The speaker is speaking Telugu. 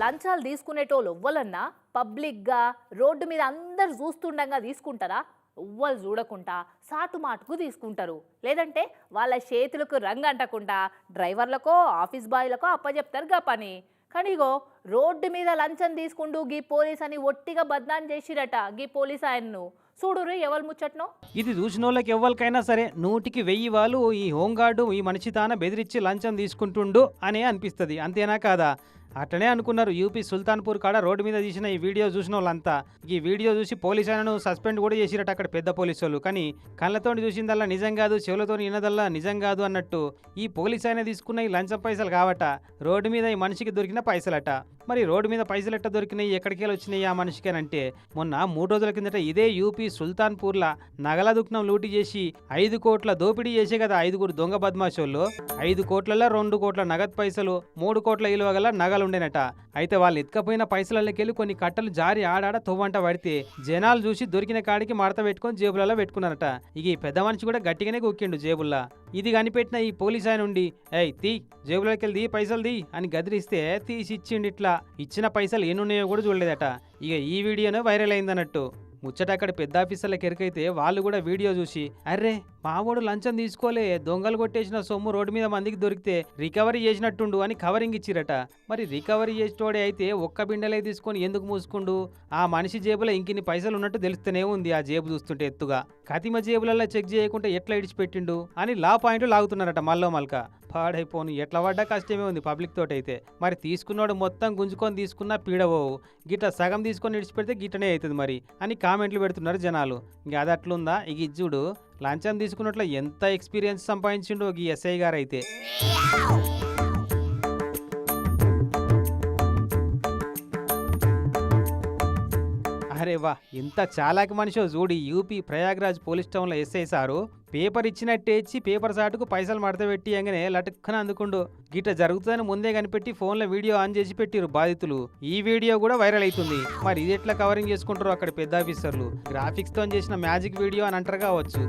లంచాలు తీసుకునేటోళ్ళు ఎవ్వలన్నా పబ్లిక్గా రోడ్డు మీద అందరు చూస్తుండగా తీసుకుంటారా? ఎవ్వరు చూడకుండా సాటు మాటుకు తీసుకుంటారు. లేదంటే వాళ్ళ చేతులకు రంగు అంటకుండా డ్రైవర్లకో ఆఫీస్ బాయ్లకో అప్పచెప్తారు గా పని. కానీ ఇగో రోడ్డు మీద లంచం తీసుకుంటూ గీ పోలీస్ అని ఒట్టిగా బద్నాం చేసిరట గీ పోలీస్ ఆయన్ను. చూడురు ఎవరు ముచ్చట్నో? ఇది చూసిన వాళ్ళకి ఎవరికైనా సరే నూటికి వెయ్యి వాళ్ళు ఈ హోంగార్డు ఈ మనిషి తాన బెదిరించి లంచం తీసుకుంటుండు అనే అనిపిస్తుంది. అంతేనా కాదా? అట్లనే అనుకున్నారు. యూపీ సుల్తాన్పూర్ కాడ రోడ్డు మీద తీసిన ఈ వీడియో చూసిన వాళ్ళంతా ఈ వీడియో చూసి పోలీసు ఆయనను సస్పెండ్ కూడా చేసిరట అక్కడ పెద్ద పోలీసు వాళ్ళు. కానీ కళ్ళతో చూసిందల్లా నిజం కాదు చెవులతో వినదల్లా నిజం కాదు అన్నట్టు ఈ పోలీసు ఆయన తీసుకున్న ఈ లంచం పైసలు కావట. రోడ్డు మీద ఈ మనిషికి దొరికిన పైసలట. మరి రోడ్డు మీద పైసలు ఎట్ట దొరికినాయి ఎక్కడికి వెళ్ళి వచ్చినాయి ఆ మనిషికేనంటే మొన్న మూడు రోజుల కిందట ఇదే యూపీ సుల్తాన్పూర్లా నగల దుఃఖం లూటీ చేసి ఐదు కోట్ల దోపిడీ చేసే కదా ఐదుగురు దొంగ బద్మాషోళ్ళు ఐదు కోట్లలో రెండు కోట్ల నగదు పైసలు మూడు కోట్ల విలువ గల నగలు ఉండేనట అయితే వాళ్ళు ఎత్తుకపోయిన పైసలకెళ్ళి కొన్ని కట్టలు జారి ఆడాడ తొవ్వంట పడితే జనాలు చూసి దొరికిన కాడికి మడత పెట్టుకొని జేబులలో పెట్టుకున్నారట. ఇక ఈ పెద్ద మనిషి కూడా గట్టిగానే కుక్కిండు జేబుల్లా. ఇది కనిపెట్టిన ఈ పోలీస్ ఆయన ఉండి ఏయ్ తీ జేబులోకి వెళ్ళి దీ పైసలు దీ అని గదిరిస్తే తీసి ఇచ్చిండు ఇట్లా ఇచ్చిన పైసలు ఎన్నున్నాయో కూడా చూడలేదట. ఇక ఈ వీడియోనే వైరల్ అయిందన్నట్టు. ముచ్చట అక్కడ పెద్ద ఆఫీసర్లకు ఎరికైతే వాళ్ళు కూడా వీడియో చూసి అర్రే మావోడు లంచం తీసుకోలే దొంగలు కొట్టేసిన సొమ్ము రోడ్డు మీద మందికి దొరికితే రికవరీ చేసినట్టుండు అని కవరింగ్ ఇచ్చిరట. మరి రికవరీ చేసేటోడే అయితే ఒక్క బిండలే తీసుకొని ఎందుకు మూసుకుండు? ఆ మనిషి జేబులో ఇంకిన్ని పైసలు ఉన్నట్టు తెలుస్తూనే ఉంది ఆ జేబు చూస్తుంటే ఎత్తుగా. కతిమ జేబులలో చెక్ చేయకుండా ఎట్లా ఇడిచిపెట్టిండు? అని లా పాయింట్లు లాగుతున్నారట మల్లో మల్క. పాడైపోను. ఎట్లా పడ్డా కష్టమే ఉంది పబ్లిక్ తోటి అయితే మరి తీసుకున్నాడు మొత్తం గుంజుకొని తీసుకున్నా పీడవవు గిట్ట సగం తీసుకొని విడిచిపెడితే గిట్టనే అవుతుంది మరి అని కామెంట్లు పెడుతున్నారు జనాలు. ఇంకా అది అట్లుందా? ఇక ఇజ్జుడు లంచం తీసుకున్నట్లు ఎంత ఎక్స్పీరియన్స్ సంపాదించిండో ఈ ఎస్ఐ గారు అయితే అరే వా ఇంత చాలాకి మనిషో చూడి యూపీ ప్రయాగ్రాజ్ పోలీస్ టౌన్లో ఎస్ఐ సారు పేపర్ ఇచ్చినట్టే ఇచ్చి పేపర్ సాటుకు పైసలు మడతపెట్టి అంగనే లటుక్కన అందుకుండు. గిట్ట జరుగుతుందని ముందే కనిపెట్టి ఫోన్లో వీడియో ఆన్ చేసి పెట్టిరు బాధితులు. ఈ వీడియో కూడా వైరల్ అవుతుంది మరి ఇది ఎట్లా కవరింగ్ చేసుకుంటారు అక్కడ పెద్ద ఆఫీసర్లు గ్రాఫిక్స్తో చేసిన మ్యాజిక్ వీడియో అని అంటారు కావచ్చు.